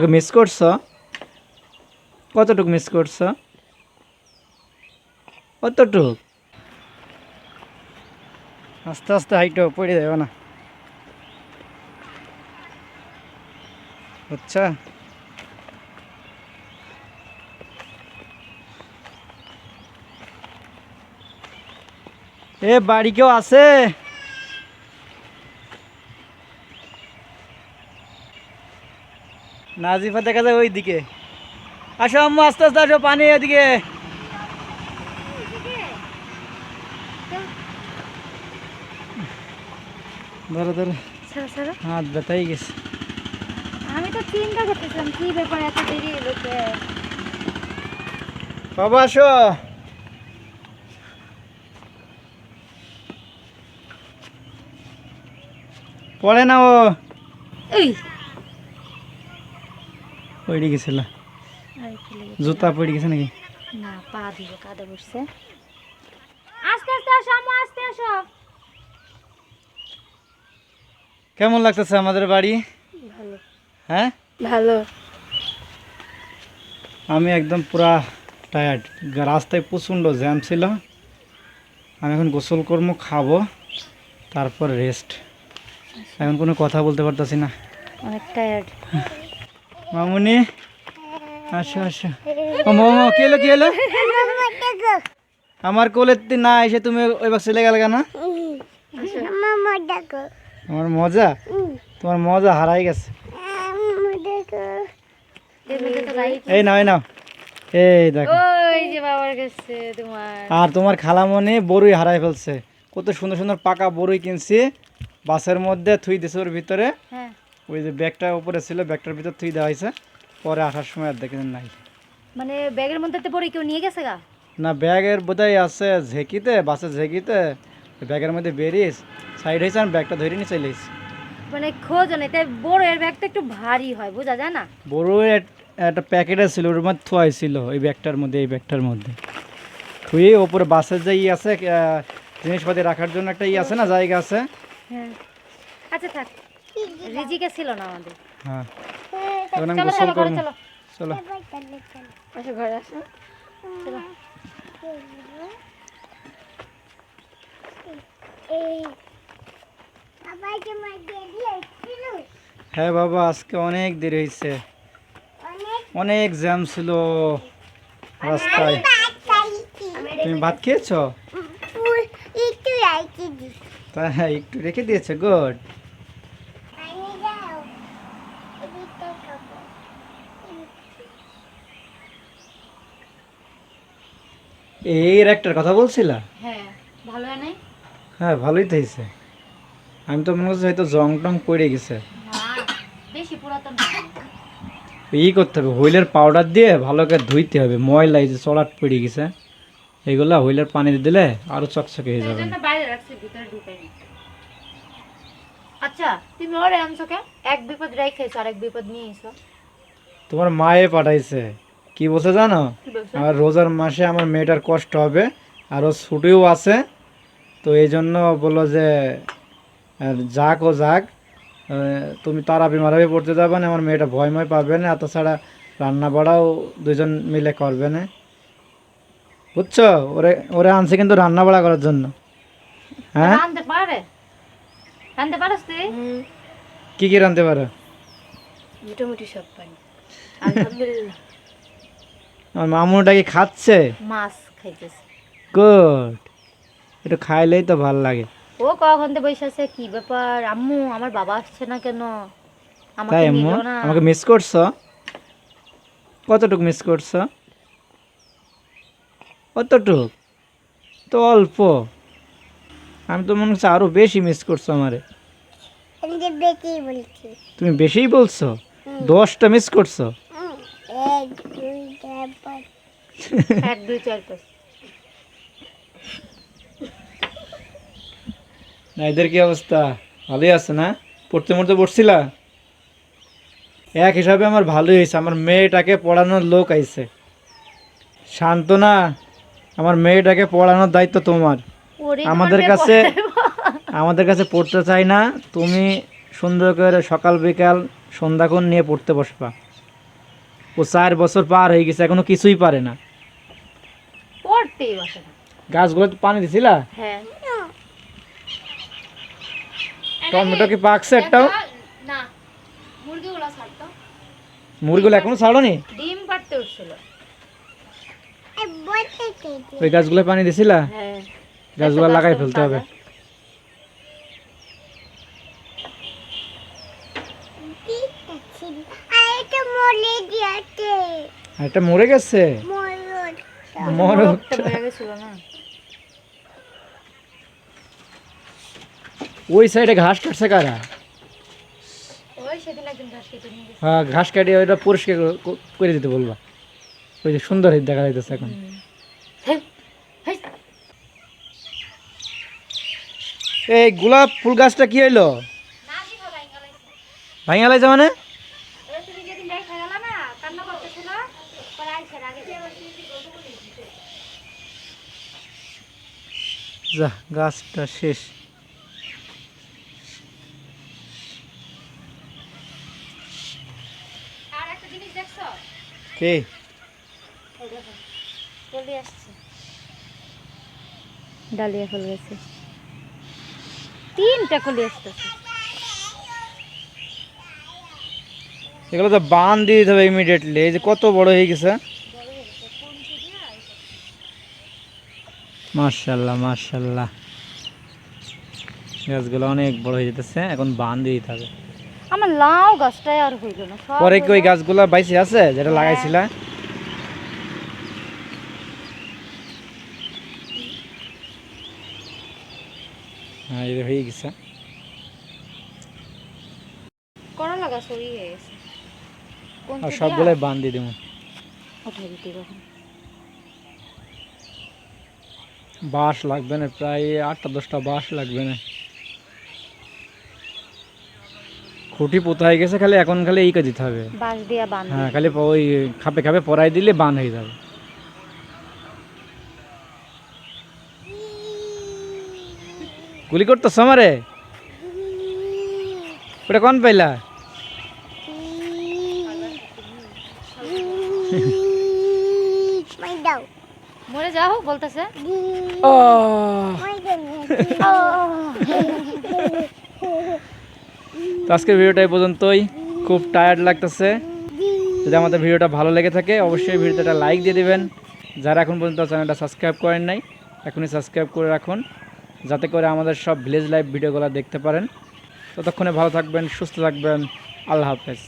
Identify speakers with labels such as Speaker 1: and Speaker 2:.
Speaker 1: আমাকে মিস করছ? কতটুক মিস করছ? কতটুক? আস্তে আস্তে হাইটো পড়ে যাবে না। আচ্ছা। এ, বাড়ি কেউ আছে? নাজিফা দেখা যায় ওইদিকে। আসো আম্মু আস্তে আস্তে আসো পানি এদিকে। ধরো ধরো। হাত ব্যথাই গেছে।
Speaker 2: আমি তো চিন্তা করতেছিলাম কি ব্যাপার এত দেরি হলো
Speaker 1: বাবা আসো। পড়ে না ও
Speaker 2: এই
Speaker 1: পড়ে গেছিল। জুতা পড়ে গেছে নাকি?
Speaker 2: না পা দিব কাদা বসছে আস্তে আস্তে আসো আস্তে আসো।
Speaker 1: কেমন লাগতেছে আমাদের বাড়ি?
Speaker 2: ভালো।
Speaker 1: হ্যাঁ?
Speaker 2: ভালো।
Speaker 1: আমি একদম পুরা টায়ার্ড রাস্তায় প্রচণ্ড জ্যাম ছিল। আমি এখন গোসল করব খাব তারপর রেস্ট এখন কোনো কথা বলতে পারতাছি না।
Speaker 2: অনেক টায়ার্ড
Speaker 1: মামুনি আসো আসো। ও মামা কি হলো কি হলো? আমার কোলে না এসে তুমি ওই বাক্স চলে গেল না আমার মজা? তোমার মজা হারাই গেছে। এই নাও এই নাও। এই দেখো।
Speaker 2: তোমার।
Speaker 1: আর তোমার খালামণি বড়ই হারাই ফেলছে। কত সুন্দর সুন্দর পাকা বড়ই কিনছি। বাসের মধ্যে থুই দিছে ওর ভিতরে।
Speaker 2: হ্যাঁ।
Speaker 1: ওই যে ব্যাগটা উপরে ছিল ব্যাগটার ভিতর থুই দেওয়া হয়েছে। পরে আসার সময় আর দেখেন নাই।
Speaker 2: মানে ব্যাগের মধ্যে তো পরে কেউ নিয়ে গেছে গা?
Speaker 1: না ব্যাগের বোধহয় আছে ঝেঁকিতে বাসের ঝেঁকিতে। ব্যাগের মধ্যে বেরিয়েছ সাইড হয়েছে আর ব্যাগটা ধরে নিয়ে চলে এসেছি
Speaker 2: মানে খোঁজ নেই তাই বড় এর ব্যাগটা একটু ভারী হয় বোঝা যায় না?
Speaker 1: বড় এক- একটা প্যাকেট ছিল ওর মধ্যে থোয়া ছিল ওই ব্যাগটার মধ্যে এই ব্যাগটার মধ্যে। থুয়ে ওপরে বাসের যে ই আছে জিনিসপাতি রাখার জন্য একটা ই আছে না জায়গা আছে?
Speaker 2: হ্যাঁ। আচ্ছা থাক। রিজিকে ছিল না আমাদের।
Speaker 1: হ্যাঁ।
Speaker 2: চলো চলো ঘরে চলো।
Speaker 1: চলো।
Speaker 2: আসো ঘরে আসো। চলো।
Speaker 1: হ্যাঁ বাবা আজকে অনেক দেরি হয়েছে অনেক? জ্যাম ছিল রাস্তায়। তুমি ভাত খেয়েছো? তাই হ্যাঁ একটু রেখে দিয়েছে গুড। এর একটার কথা বলছিলা?
Speaker 2: হ্যাঁ ভালো হয় নাই?
Speaker 1: হ্যাঁ ভালোই তো হয়েছে। আমি তো মনে হয়তো জং টং পড়ে গেছে।
Speaker 2: বেশি পুরাতন
Speaker 1: ই করতে হবে হুইলের পাউডার দিয়ে ভালো করে ধুইতে হবে। ময়লা এই যে চড়াট পড়ে গেছে এগুলা হুইলের পানি দিলে আরও চকচকে হয়ে যাবে।
Speaker 2: বাইরে রাখছি ভিতরে ঢুকাইনি আচ্ছা তুমি ওরে আনছো কে এক বিপদ রেখেছো আর এক বিপদ নিয়ে এসো।
Speaker 1: তোমার মায়ে পাঠাইছে। কি বলছে জানো? আর রোজার মাসে আমার মেয়েটার কষ্ট হবে আরও ছুটিও আছে তো এই জন্য বলল যে যাক ও যাক তুমি তারাবি মারাবি পড়তে যাবে না আমার মেয়েটা ভয়ময় পাবে না আর তাছাড়া রান্না বাড়াও দুজন মিলে করবে না। বুঝছ? ওরে ওরে আনছে কিন্তু রান্না বাড়া করার জন্য। হ্যাঁ? কি কি রানতে পারো?
Speaker 2: মোটামুটি সব পারি আলহামদুলিল্লাহ।
Speaker 1: আমার মামুটা কি খাচ্ছে?
Speaker 2: মাছ খাইতেছে।
Speaker 1: গুড। একটু খাইলেই তো ভালো লাগে।
Speaker 2: ও কখন থেকে বসে আছে? কি ব্যাপার? আম্মু আমার বাবা আসছে না কেন? আমাকে
Speaker 1: তাই আম্মু?
Speaker 2: নিল না।
Speaker 1: আমাকে মিস করছ? কতটুক মিস করছ? কতটুক? তো অল্প। আমি তো মনে হচ্ছে আরও বেশি মিস করছ আমারে। তুমি বেশিই বলছো? দশটা মিস করছ?
Speaker 2: এক দুই চার পাঁচ।
Speaker 1: না এদের কি অবস্থা? ভালোই আছে না? পড়তে মরতে পড়ছিলা এক হিসাবে আমার ভালোই হয়েছে। আমার মেয়েটাকে পড়ানোর লোক আইছে। শান্ত না আমার মেয়েটাকে পড়ানোর দায়িত্ব তোমার। আমাদের কাছে আমাদের কাছে পড়তে চাই না। তুমি সুন্দর করে সকাল বিকাল সন্ধ্যাক্ষণ নিয়ে পড়তে বসবা। ও চার বছর পার হয়ে গেছে এখনও কিছুই পারে না।
Speaker 2: পড়তেই বসে না।
Speaker 1: গাছগুলো পানি দিছিলা?
Speaker 2: হ্যাঁ।
Speaker 1: টমেটো কি পাকছে একটাও?
Speaker 2: না মুরগিগুলো ছাড়তো।
Speaker 1: এখনও ছাড়নি?
Speaker 2: ডিম পাড়তে উঠছিল।
Speaker 1: ওই গাছগুলো পানি দিছিলা?
Speaker 2: হ্যাঁ।
Speaker 1: গাছগুলো লাগাই ফেলতে হবে
Speaker 2: তাজা।
Speaker 1: আর এটা মরে গেছে? ওই সাইডে ঘাস কাটছে কারা? হ্যাঁ ঘাস কাটিয়ে ওইটা পরিষ্কার করে দিতে বলবা। ওই যে সুন্দর দেখা যাইতেছে এখন। এই গোলাপ ফুল গাছটা কি হইল? ভাঙা লাইছে মানে? যা গাছটা শেষ।
Speaker 2: ডালিয়া ফুল গেছে। তিনটা কলি আসতেছে।
Speaker 1: এগুলো তো বান দিয়ে দিতে হবে ইমিডিয়েটলি এই যে কত বড় হয়ে গেছে। মার্শাল্লাহ মার্শাল্লাহ গাছগুলো অনেক বড় হয়ে যেতেছে এখন বান দিয়ে দিতে হবে।
Speaker 2: আমার লাউ গাছটাই আর হইল না
Speaker 1: পরে কি ওই গাছগুলো বাইসে আছে যেটা লাগাইছিলা? হ্যাঁ যে হয়ে গেছে।
Speaker 2: হয়ে গেছে।
Speaker 1: আর সবগুলোই বান দিয়ে দেবো। বাঁশ লাগবে না প্রায় আটটা দশটা বাঁশ লাগবে না। খুঁটি পোতা হয়ে গেছে খালি এখন খালি এই দিতে হবে।
Speaker 2: বাঁশ দিয়া বাঁধ
Speaker 1: হ্যাঁ খালি ওই খাপে খাপে পরাই দিলে বান হয়ে যাবে। গুলি করতেছ সমারে ওটা কোন পাইলা?
Speaker 2: মরে যাও বলতেছে।
Speaker 1: তো আজকের ভিডিওটা এই পর্যন্তই। খুব টায়ার্ড লাগতেছে। যদি আমাদের ভিডিওটা ভালো লেগে থাকে অবশ্যই ভিডিওটা লাইক দিয়ে দিবেন। যারা এখন পর্যন্ত চ্যানেলটা সাবস্ক্রাইব করেন নাই এখনই সাবস্ক্রাইব করে রাখুন। যাতে করে আমাদের সব ভিলেজ লাইভ ভিডিওগুলো দেখতে পারেন। ততক্ষণে ভালো থাকবেন সুস্থ থাকবেন। আল্লাহ হাফেজ।